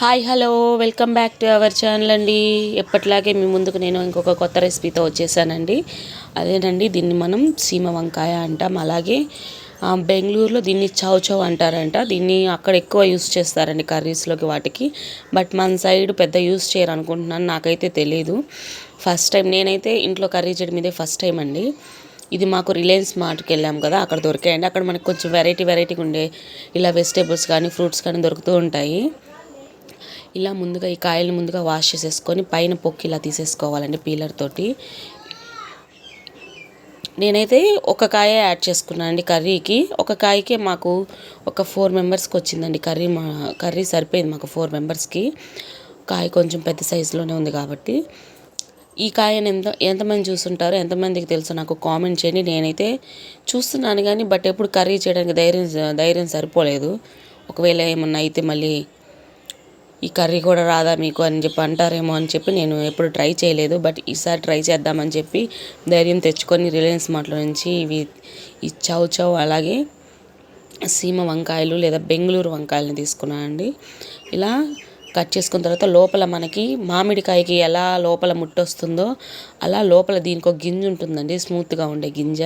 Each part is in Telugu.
Hi hello welcome back to our channel అండి. ఎప్పటిలాగే మీ ముందుకు నేను ఇంకొక కొత్త రెసిపీతో వచ్చేసానండి. అదేనండి దీన్ని మనం సీమ వంకాయ అంటాం. అలాగే బెంగళూరులో దీన్ని చౌ చౌ అంటారంట. దీన్ని అక్కడ ఎక్కువ యూస్ చేస్తారండి కర్రీస్లోకి వాటికి. బట్ మన సైడ్ పెద్ద యూస్ చేయరు అనుకుంటున్నాను నాకైతే తెలియదు ఫస్ట్ టైం నేనైతే ఇంట్లో కర్రీ చేయడం ఇదే ఫస్ట్ టైం అండి. ఇది మాకు రిలయన్స్ మార్ట్కి వెళ్ళాం కదా అక్కడ దొరికాయండి. అక్కడ మనకు కొంచెం వెరైటీ వెరైటీగా ఉండే ఇలా వెజిటేబుల్స్ కానీ ఫ్రూట్స్ కానీ దొరుకుతూ ఉంటాయి. ఇలా ముందుగా ఈ కాయలు ముందుగా వాష్ చేసేసుకొని పైన పొక్కి ఇలా తీసేసుకోవాలండి పీలర్ తోటి. నేనైతే ఒక కాయ యాడ్ చేసుకున్నాను అండి కర్రీకి. ఒక కాయకే మాకు ఒక ఫోర్ మెంబర్స్కి వచ్చిందండి కర్రీ మా కర్రీ సరిపోయింది మాకు ఫోర్ మెంబర్స్కి. కాయ కొంచెం పెద్ద సైజులోనే ఉంది కాబట్టి. ఈ కాయని ఎంత ఎంతమంది చూస్తుంటారో ఎంతమందికి తెలుసు నాకు కామెంట్ చేయండి. నేనైతే చూస్తున్నాను కానీ బట్ ఎప్పుడు కర్రీ చేయడానికి ధైర్యం ధైర్యం సరిపోలేదు. ఒకవేళ ఏమన్నా అయితే మళ్ళీ ఈ కర్రీ కూడా రాదా మీకు అని చెప్పి అంటారేమో అని చెప్పి నేను ఎప్పుడు ట్రై చేయలేదు బట్ ఈసారి ట్రై చేద్దామని చెప్పి ధైర్యం తెచ్చుకొని రిలయన్స్ మార్ట్లో నుంచి ఇవి ఈ చౌ చౌ అలాగే సీమ వంకాయలు లేదా బెంగళూరు వంకాయలని తీసుకున్నానండి. ఇలా కట్ చేసుకున్న తర్వాత లోపల మనకి మామిడికాయకి ఎలా లోపల ముట్టొస్తుందో అలా లోపల దీనికి ఒక గింజ ఉంటుందండి స్మూత్గా ఉండే గింజ.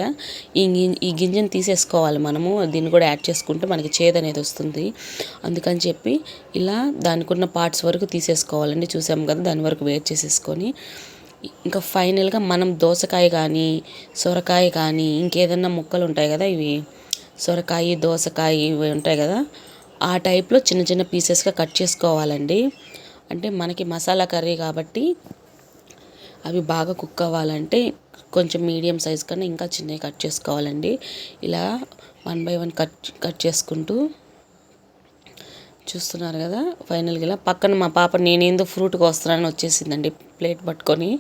ఈ గిం- ఈ గింజను తీసేసుకోవాలి మనము దీన్ని కూడా యాడ్ చేసుకుంటే మనకి చేదు అనేది వస్తుంది. అందుకని చెప్పి ఇలా దానికి ఉన్న పార్ట్స్ వరకు తీసేసుకోవాలండి చూసాము కదా దాని వరకు వేట్ చేసేసుకొని. ఇంకా ఫైనల్గా మనం దోసకాయ కానీ సొరకాయ కానీ ఇంకేదన్నా ముక్కలు ఉంటాయి కదా ఇవి సొరకాయ దోసకాయ ఇవి ఉంటాయి కదా ఆ టైప్లో చిన్న చిన్న పీసెస్గా కట్ చేసుకోవాలండి. అంటే మనకి మసాలా కర్రీ కాబట్టి అవి బాగా కుక్ అవ్వాలంటే కొంచెం మీడియం సైజ్ కన్నా ఇంకా చిన్నవి కట్ చేసుకోవాలండి. ఇలా one by one cut cut చేసుకుంటూ చూస్తున్నారు కదా ఫైనల్గా ఇలా పక్కన మా పాప నేనేందో ఫ్రూట్ కోస్తున్నానని వచ్చేసిందండి ప్లేట్ పట్టుకొని.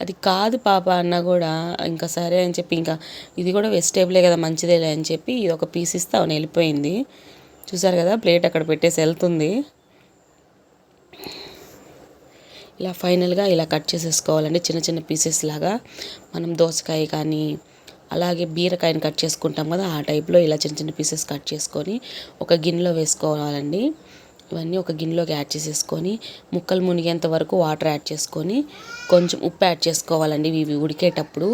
అది కాదు పాప అన్న కూడా ఇంకా సరే అని చెప్పి ఇంకా ఇది కూడా వెజిటేబులే కదా మంచిదేలే అని చెప్పి ఇది ఒక పీస్ ఇస్తే అవును వెళ్ళిపోయింది. చూసారు కదా ప్లేట్ అక్కడ పెట్టేసి వెళ్తుంది. ఇలా ఫైనల్గా ఇలా కట్ చేసేసుకోవాలండి చిన్న చిన్న పీసెస్ లాగా. మనం దోసకాయ కానీ అలాగే బీరకాయని కట్ చేసుకుంటాం కదా ఆ టైప్లో ఇలా చిన్న చిన్న పీసెస్ కట్ చేసుకొని ఒక గిన్నెలో వేసుకోవాలండి. ఇవన్నీ ఒక గిన్నెలోకి యాడ్ చేసేసుకొని ముక్కలు మునిగేంత వరకు వాటర్ యాడ్ చేసుకొని కొంచెం ఉప్పు యాడ్ చేసుకోవాలండి ఇవి ఉడికేటప్పుడు.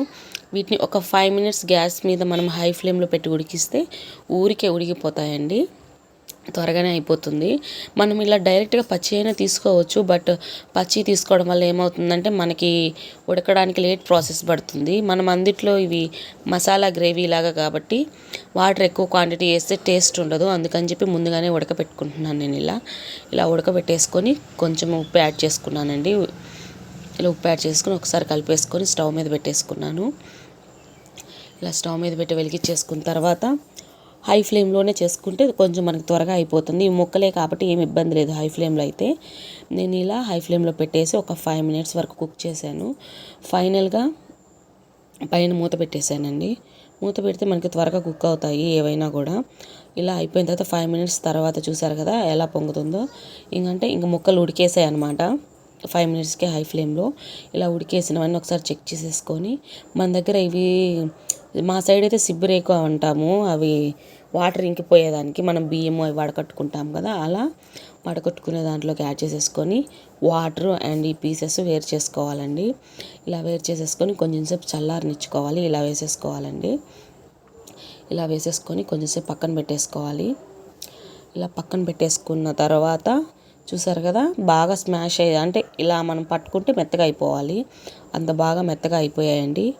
వీటిని ఒక ఫైవ్ మినిట్స్ గ్యాస్ మీద మనం హై ఫ్లేమ్లో పెట్టి ఉడికిస్తే ఊరికే ఉడికిపోతాయండి. త్వరగానే అయిపోతుంది. మనం ఇలా డైరెక్ట్గా పచ్చి అయినా తీసుకోవచ్చు బట్ పచ్చి తీసుకోవడం వల్ల ఏమవుతుందంటే మనకి ఉడకడానికి లేట్ ప్రాసెస్ పడుతుంది. మనం అందిట్లో ఇవి మసాలా గ్రేవీ లాగా కాబట్టి వాటర్ ఎక్కువ క్వాంటిటీ వేస్తే టేస్ట్ ఉండదు. అందుకని చెప్పి ముందుగానే ఉడకబెట్టుకుంటున్నాను నేను ఇలా. ఇలా ఉడకబెట్టేసుకొని కొంచెం ఉప్పు యాడ్ చేసుకున్నానండి. ఇలా ఉప్పు యాడ్ చేసుకొని ఒకసారి కలిపేసుకొని స్టవ్ మీద పెట్టేసుకున్నాను. ఇలా స్టవ్ మీద పెట్టి వెలిగించేసుకున్న తర్వాత హై ఫ్లేమ్లోనే చేసుకుంటే కొంచెం మనకు త్వరగా అయిపోతుంది. ఈ ముక్కలే కాబట్టి ఏమి ఇబ్బంది లేదు హై ఫ్లేమ్లో అయితే. నేను ఇలా హై ఫ్లేమ్లో పెట్టేసి ఒక ఫైవ్ మినిట్స్ వరకు కుక్ చేశాను. ఫైనల్గా పైన మూత పెట్టేశానండి. మూత పెడితే మనకి త్వరగా కుక్ అవుతాయి ఏవైనా కూడా. ఇలా అయిపోయిన తర్వాత ఫైవ్ మినిట్స్ తర్వాత చూసారు కదా ఎలా పొంగుతుందో. ఇంకంటే ఇంక ముక్కలు ఉడికేసాయి అనమాట ఫైవ్ మినిట్స్కి హై ఫ్లేమ్లో ఇలా ఉడికేసినవన్నీ ఒకసారి చెక్ చేసేసుకొని మన దగ్గర ఇవి మా సైడ్ అయితే సిబ్బిరేకు అంటాము. అవి వాటర్ ఇంకిపోయేదానికి మనం బియ్యము అవి వడకట్టుకుంటాం కదా అలా వడకట్టుకునే దాంట్లోకి యాడ్ చేసేసుకొని వాటర్ అండ్ ఈ పీసెస్ వేరు చేసుకోవాలండి. ఇలా వేరు చేసేసుకొని కొంచెంసేపు చల్లారనిచ్చుకోవాలి ఇలా వేసేసుకోవాలండి. ఇలా వేసేసుకొని కొంచెంసేపు పక్కన పెట్టేసుకోవాలి. ఇలా పక్కన పెట్టేసుకున్న తర్వాత చూసారు కదా బాగా స్మాష్ అయ్యి అంటే ఇలా మనం పట్టుకుంటే మెత్తగా అయిపోవాలి. అంత బాగా మెత్తగా అయిపోయాయండి.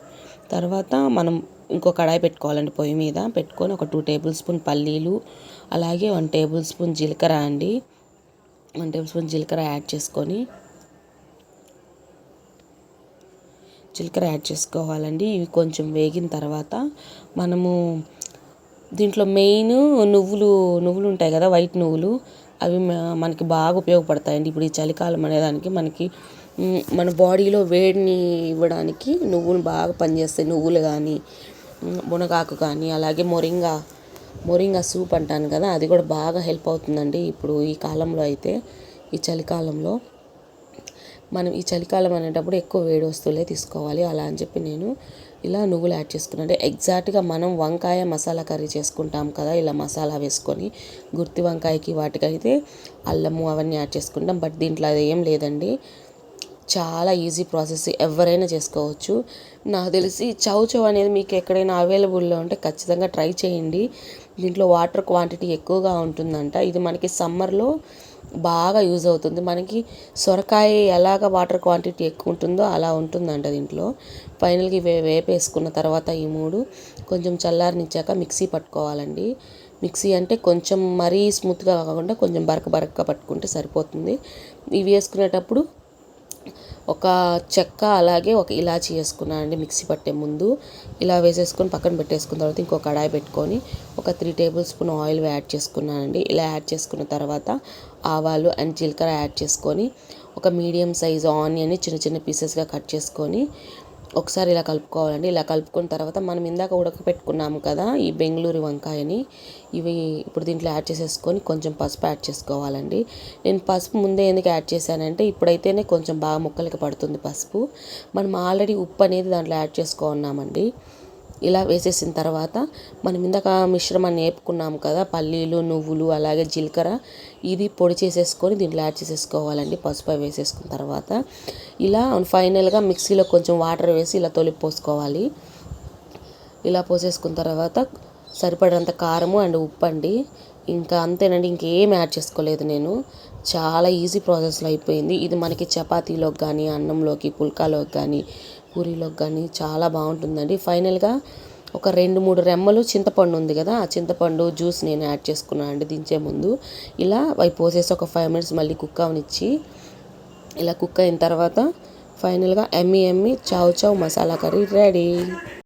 తర్వాత మనం ఇంకో కడాయి పెట్టుకోవాలండి పొయ్యి మీద. పెట్టుకొని ఒక టూ టేబుల్ స్పూన్ పల్లీలు అలాగే వన్ టేబుల్ స్పూన్ జీలకర్ర అండి. వన్ టేబుల్ స్పూన్ జీలకర్ర యాడ్ చేసుకొని జీలకర్ర యాడ్ చేసుకోవాలండి. ఇవి కొంచెం వేగిన తర్వాత మనము దీంట్లో మెయిన్ నువ్వులు నువ్వులు ఉంటాయి కదా వైట్ నువ్వులు. అవి మనకి బాగా ఉపయోగపడతాయండి. ఇప్పుడు ఈ చలికాలం అనేదానికి మనకి మన బాడీలో వేడిని ఇవ్వడానికి నువ్వులు బాగా పనిచేస్తాయి. నువ్వులు కానీ మునగాకు కానీ అలాగే మొరింగా మొరింగా సూప్ అంటాను కదా అది కూడా బాగా హెల్ప్ అవుతుందండి. ఇప్పుడు ఈ కాలంలో అయితే ఈ చలికాలంలో మనం ఈ చలికాలం అనేటప్పుడు ఎక్కువ వేడి వస్తువులే తీసుకోవాలి. అలా అని చెప్పి నేను ఇలా నువ్వులు యాడ్ చేసుకున్నాను. అంటే ఎగ్జాక్ట్గా మనం వంకాయ మసాలా కర్రీ చేసుకుంటాం కదా ఇలా మసాలా వేసుకొని గుర్తి వంకాయకి వాటికైతే అల్లము అవన్నీ యాడ్ చేసుకుంటాం. బట్ దీంట్లో అది ఏం లేదండి. చాలా ఈజీ ప్రాసెస్ ఎవరైనా చేసుకోవచ్చు. నాకు తెలిసి చౌ చౌ అనేది మీకు ఎక్కడైనా అవైలబుల్లో ఉంటే ఖచ్చితంగా ట్రై చేయండి. దీంట్లో వాటర్ క్వాంటిటీ ఎక్కువగా ఉంటుందంట. ఇది మనకి సమ్మర్లో బాగా యూజ్ అవుతుంది. మనకి సొరకాయ ఎలాగ వాటర్ క్వాంటిటీ ఎక్కువ ఉంటుందో అలా ఉంటుందంట దీంట్లో. ఫైనల్గా వే వేపేసుకున్న తర్వాత ఈ మూడు కొంచెం చల్లారనిచ్చాక మిక్సీ పట్టుకోవాలండి. మిక్సీ అంటే కొంచెం మరీ స్మూత్గా కాకుండా కొంచెం బరక బరకగా పట్టుకుంటే సరిపోతుంది. ఇవి వేసుకునేటప్పుడు ఒక చెక్క అలాగే ఒక ఇలాచి వేసుకున్నాను అండి మిక్సీ పట్టే ముందు. ఇలా వేసేసుకొని పక్కన పెట్టేసుకున్న తర్వాత ఇంకో కడాయి పెట్టుకొని ఒక three tablespoon oil add చేసుకున్నానండి ఇలా యాడ్ చేసుకున్న తర్వాత ఆవాలు అండ్ జీలకర్ర యాడ్ చేసుకొని ఒక మీడియం సైజ్ ఆనియన్ని చిన్న చిన్న పీసెస్గా కట్ చేసుకొని ఒకసారి ఇలా కలుపుకోవాలండి. ఇలా కలుపుకున్న తర్వాత మనం ఇందాక ఉడకపెట్టుకున్నాము కదా ఈ బెంగళూరు వంకాయని ఇవి ఇప్పుడు దీంట్లో యాడ్ చేసేసుకొని కొంచెం పసుపు యాడ్ చేసుకోవాలండి. నేను పసుపు ముందే ఎందుకు యాడ్ చేశానంటే ఇప్పుడైతేనే కొంచెం బాగా ముక్కలకి పడుతుంది పసుపు. మనం ఆల్రెడీ ఉప్పు అనేది దాంట్లో యాడ్ చేసుకున్నామండి ఇలా వేసేసిన తర్వాత మనం ఇందాక మిశ్రమాన్ని వేపుకున్నాం కదా పల్లీలు నువ్వులు అలాగే జీలకర్ర ఇది పొడి చేసేసుకొని దీంట్లో యాడ్ చేసేసుకోవాలండి. పసుపు వేసేసుకున్న తర్వాత ఇలా ఫైనల్గా మిక్సీలో కొంచెం వాటర్ వేసి ఇలా తొలిపి పోసుకోవాలి. ఇలా పోసేసుకున్న తర్వాత సరిపడంత కారము అండ్ ఉప్పు అండి. ఇంకా అంతేనండి ఇంకేం యాడ్ చేసుకోలేదు నేను. చాలా ఈజీ ప్రాసెస్లో అయిపోయింది. ఇది మనకి చపాతీలోకి కానీ అన్నంలోకి పుల్కాలోకి కానీ పూరీలోకి కానీ చాలా బాగుంటుందండి. ఫైనల్గా ఒక రెండు మూడు రెమ్మలు చింతపండు ఉంది కదా ఆ చింతపండు జ్యూస్ నేను యాడ్ చేసుకున్నాను అండి దించే ముందు. ఇలా అవి పోసేసి ఒక ఫైవ్ మినిట్స్ మళ్ళీ కుక్ అవనిచ్చి ఇలా కుక్ అయిన తర్వాత ఫైనల్గా ఎమ్మి ఎమ్మి చావ్ చావ్ మసాలా కర్రీ రెడీ.